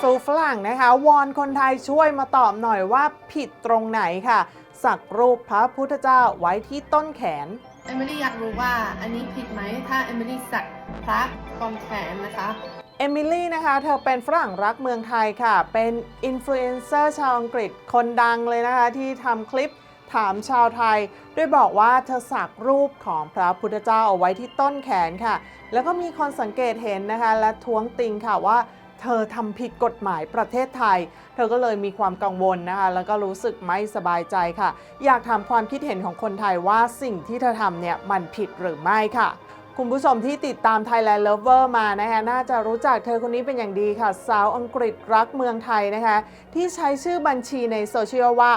ฟูฝรั่งนะคะ วอนคนไทยช่วยมาตอบหน่อยว่าผิดตรงไหนค่ะ สักรูปพระพุทธเจ้าไว้ที่ต้นแขน เอมิลี่อยากรู้ว่าอันนี้ผิดไหมถ้าเอมิลี่สักพระตรงแขนนะคะ เอมิลี่นะคะ เธอเป็นฝรั่งรักเมืองไทยค่ะ เป็นอินฟลูเอนเซอร์ชาวอังกฤษคนดังเลยนะคะ ที่ทำคลิปถามชาวไทย ด้วยบอกว่าเธอสักรูปของพระพุทธเจ้าเอาไว้ที่ต้นแขนค่ะ แล้วก็มีคนสังเกตเห็นนะคะ และท้วงติงค่ะว่า เธอทำผิดกฎหมายประเทศไทย เธอก็เลยมีความกังวลนะคะ แล้วก็รู้สึกไม่สบายใจค่ะ อยากถามความคิดเห็นของคนไทยว่าสิ่งที่เธอทำเนี่ยมันผิดหรือไม่ค่ะคุณผู้ชมที่ติดตาม Thailand Lover มานะคะน่าจะรู้จักเธอคนนี้เป็นอย่างดีค่ะ สาวอังกฤษรักเมืองไทยนะคะ ที่ใช้ชื่อบัญชีในโซเชียลว่า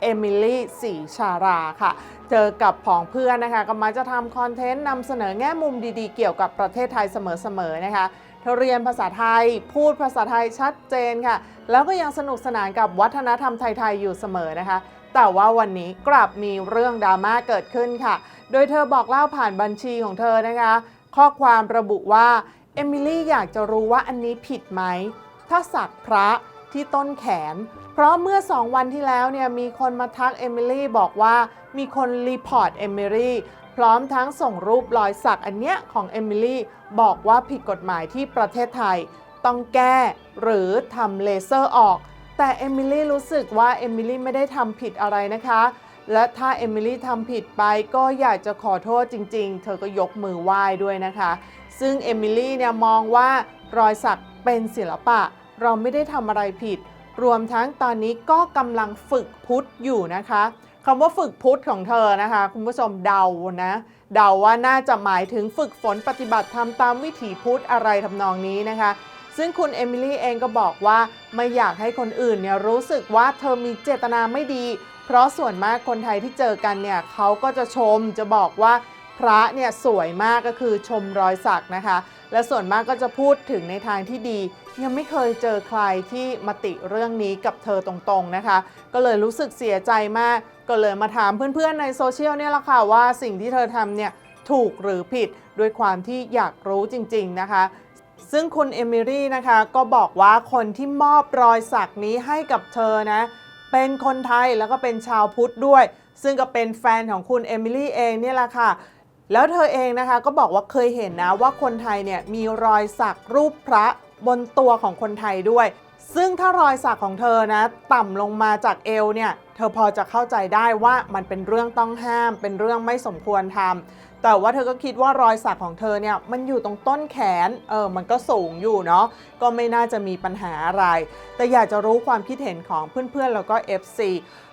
เอมิลี่สีชาราค่ะ เจอกับผองเพื่อนนะคะก็มักจะทำคอนเทนต์นำเสนอแง่มุมดีๆ เกี่ยวกับประเทศไทยเสมอๆนะคะเธอเรียนภาษาไทย พูดภาษาไทยชัดเจนค่ะ แล้วก็ยังสนุกสนานกับวัฒนธรรมไทย ๆ อยู่เสมอนะคะ แต่ว่าวันนี้กลับมีเรื่องดราม่าเกิดขึ้นค่ะ โดยเธอบอกเล่าผ่านบัญชีของเธอนะคะ ข้อความระบุว่าเอมิลี่อยากจะรู้ว่าอันนี้ผิดไหม ถ้าสักพระที่ต้นแขน เพราะเมื่อ 2 วันที่แล้วเนี่ยมีคนมาทักเอมิลี่บอกว่ามีคนรีพอร์ตเอมิลี่พร้อมทั้งส่งรูปรอยสักอันเนี้ยของเอมิลี่บอกว่าผิดกฎหมายที่ประเทศไทย ต้องแก้หรือทำเลเซอร์ออก แต่เอมิลี่รู้สึกว่าเอมิลี่ไม่ได้ทำผิดอะไรนะคะ และถ้าเอมิลี่ทำผิดไปก็อยากจะขอโทษจริง ๆ เธอก็ยกมือไหว้ด้วยนะคะ ซึ่งเอมิลี่เนี่ยมองว่ารอยสักเป็นศิลปะ เราไม่ได้ทำอะไรผิด รวมทั้งตอนนี้ก็กำลังฝึกพุทธอยู่นะคะคำว่าฝึกพุทธของเธอนะคะ คุณผู้ชมเดานะเดาว่าน่าจะหมายถึงฝึกฝนปฏิบัติธรรมตามวิถีพุทธอะไรทำนองนี้นะคะ ซึ่งคุณเอมิลี่เองก็บอกว่าไม่อยากให้คนอื่นเนี่ยรู้สึกว่าเธอมีเจตนาไม่ดี เพราะส่วนมากคนไทยที่เจอกันเนี่ยเขาก็จะชมจะบอกว่า พระเนี่ยสวยมากก็คือชมรอยสักนะคะ และส่วนมากก็จะพูดถึงในทางที่ดี ยังไม่เคยเจอใครที่มาติเรื่องนี้กับเธอตรงๆนะคะ ก็เลยรู้สึกเสียใจมาก ก็เลยมาถามเพื่อนๆในโซเชียลเนี่ยแหละค่ะว่าสิ่งที่เธอทำเนี่ยถูกหรือผิดด้วยความที่อยากรู้จริงๆนะคะ ซึ่งคุณเอมิลี่นะคะก็บอกว่าคนที่มอบรอยสักนี้ให้กับเธอนะเป็นคนไทยแล้วก็เป็นชาวพุทธด้วย ซึ่งก็เป็นแฟนของคุณเอมิลี่เองเนี่ยแหละค่ะ แล้วเธอเองนะคะก็บอกว่าเคยเห็นนะว่าคนไทยเนี่ยมีรอยสักรูปพระบนตัวของคนไทยด้วย ซึ่งถ้ารอยสักของเธอนะ ต่ำลงมาจากเอวเนี่ยเธอพอจะเข้าใจได้ว่ามันเป็นเรื่องต้องห้าม เป็นเรื่องไม่สมควรทำแต่ว่าเธอก็คิดว่ารอยสักของเธอเนี่ยมันอยู่ตรงต้นแขนเออมันก็สูงอยู่เนาะก็ไม่น่าจะมีปัญหาอะไร แต่อยากจะรู้ความคิดเห็นของเพื่อนๆแล้วก็ FC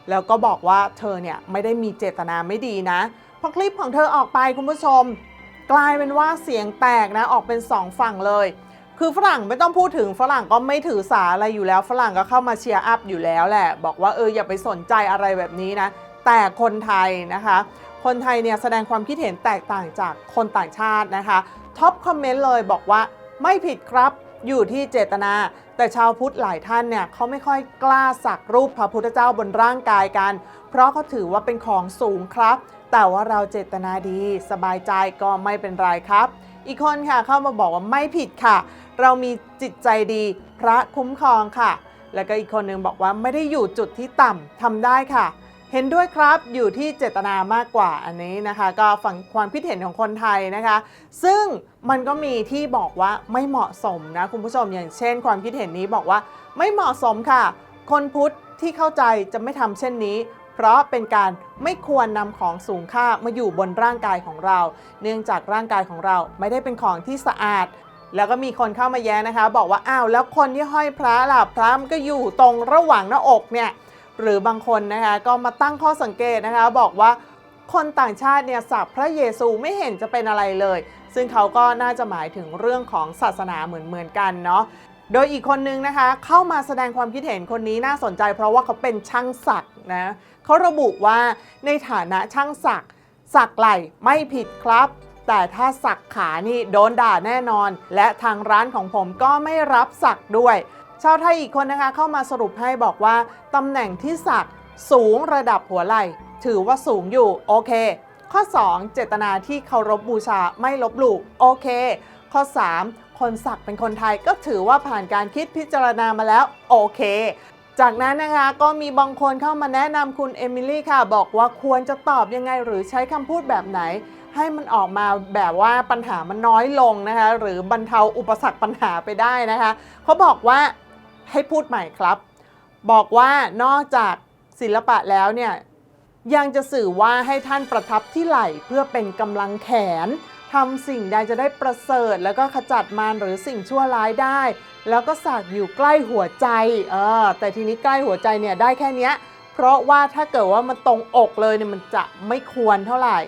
แล้วก็บอกว่าเธอเนี่ยไม่ได้มีเจตนาไม่ดีนะ อคลิปของเธอออกไปคุณผู้ชม กลายเป็นว่าเสียงแตกนะออกเป็น 2 ฝั่งเลย คือฝรั่งไม่ต้องพูดถึงฝรั่งก็ไม่ถือสาอะไรอยู่แล้ว ฝรั่งก็เข้ามาเชียร์อัพอยู่แล้วแหละ บอกว่าเอออย่าไปสนใจอะไรแบบนี้นะ แต่คนไทยนะคะ คนไทยเนี่ยแสดงความคิดเห็นแตกต่างจากคนต่างชาตินะคะท็อปคอมเมนต์เลยบอกว่าไม่ผิดครับ อยู่ที่เจตนา แต่ชาวพุทธหลายท่านเนี่ยเขาไม่ค่อยกล้าสักรูปพระพุทธเจ้าบนร่างกายกัน เพราะเขาถือว่าเป็นของสูงครับ แต่ว่าเราเจตนาดี สบายใจก็ไม่เป็นไรครับ อีกคนค่ะเข้ามาบอกว่าไม่ผิดค่ะ เรามีจิตใจดีพระคุ้มครองค่ะ แล้วก็อีกคนนึงบอกว่าไม่ได้อยู่จุดที่ต่ำทำได้ค่ะ เห็นด้วยครับอยู่ที่เจตนามากกว่าอันนี้นะคะ ก็ฟังความคิดเห็นของคนไทยนะคะ ซึ่งมันก็มีที่บอกว่าไม่เหมาะสมนะคุณผู้ชมอย่างเช่น ความคิดเห็นนี้บอกว่าไม่เหมาะสมค่ะ คนพุทธที่เข้าใจจะไม่ทำเช่นนี้ เพราะเป็นการไม่ควรนำของสูงค่ามาอยู่บนร่างกายของเรา เนื่องจากร่างกายของเราไม่ได้เป็นของที่สะอาดแล้วก็มีคนเข้ามาแย้งนะคะ บอกว่าอ้าวแล้วคนที่ห้อยพระล่ะพระมันก็อยู่ตรงระหว่างหน้าอกเนี่ย หรือบางคนนะคะก็มาตั้งข้อสังเกตนะคะบอกว่าคนต่างชาติเนี่ยสักพระเยซูไม่เห็นจะเป็นอะไรเลย ซึ่งเขาก็น่าจะหมายถึงเรื่องของศาสนาเหมือนเหมือนๆกันเนาะโดยอีกคนนึงนะคะเข้ามาแสดงความคิดเห็นคนนี้น่าสนใจ เพราะว่าเขาเป็นช่างสักนะเขาระบุว่าในฐานะช่างสัก สักไหล่ไม่ผิดครับ แต่ถ้าสักขานี่โดนด่าแน่นอน และทางร้านของผมก็ไม่รับสักด้วย ชาวไทยอีกคนนะคะเข้ามาสรุปให้บอกว่าตำแหน่งที่สักสูงระดับหัวไหล่ ถือว่าสูงอยู่ โอเค ข้อ 2 เจตนาที่เคารพบูชาไม่ลบหลู่โอเค ข้อ 3 คนสักเป็นคนไทยก็ถือว่าผ่านการคิดพิจารณามาแล้ว โอเคจากนั้นนะคะก็มีบางคนเข้ามาแนะนำคุณเอมิลี่ค่ะ บอกว่าควรจะตอบยังไงหรือใช้คำพูดแบบไหน ให้มันออกมาแบบว่าปัญหามันน้อยลงนะคะ หรือบรรเทาอุปสรรคปัญหาไปได้นะคะ เขาบอกว่า ให้พูดใหม่ครับ บอกว่านอกจากศิลปะแล้วเนี่ยยังจะสื่อว่าให้ท่านประทับที่ไหล่เพื่อเป็นกำลังแขนทำสิ่งใดจะได้ประเสริฐ แล้วก็ขจัดมารหรือสิ่งชั่วร้ายได้ แล้วก็สักอยู่ใกล้หัวใจเออแต่ทีนี้ใกล้หัวใจเนี่ยได้แค่เนี้ยเพราะว่าถ้าเกิดว่ามันตรงอกเลยเนี่ยมันจะไม่ควรเท่าไหร่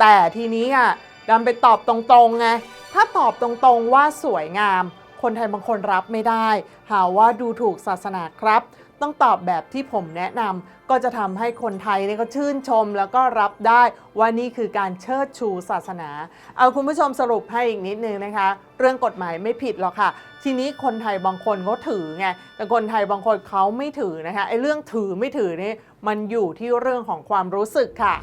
แต่ทีนี้อะดันไปตอบตรงๆไงถ้าตอบตรงๆว่าสวยงาม คนไทยบางคนรับไม่ได้ หาว่าดูถูกศาสนาครับ ต้องตอบแบบที่ผมแนะนำก็จะทำให้คนไทยเนี่ยก็ชื่นชมแล้วก็รับได้ว่านี่คือการเชิดชูศาสนา เอาคุณผู้ชมสรุปให้อีกนิดนึงนะคะ เรื่องกฎหมายไม่ผิดหรอกค่ะ ทีนี้คนไทยบางคนเขาถือไงแต่คนไทยบางคนเขาไม่ถือนะคะไอ้เรื่องถือไม่ถือนี่มันอยู่ที่เรื่องของความรู้สึกค่ะ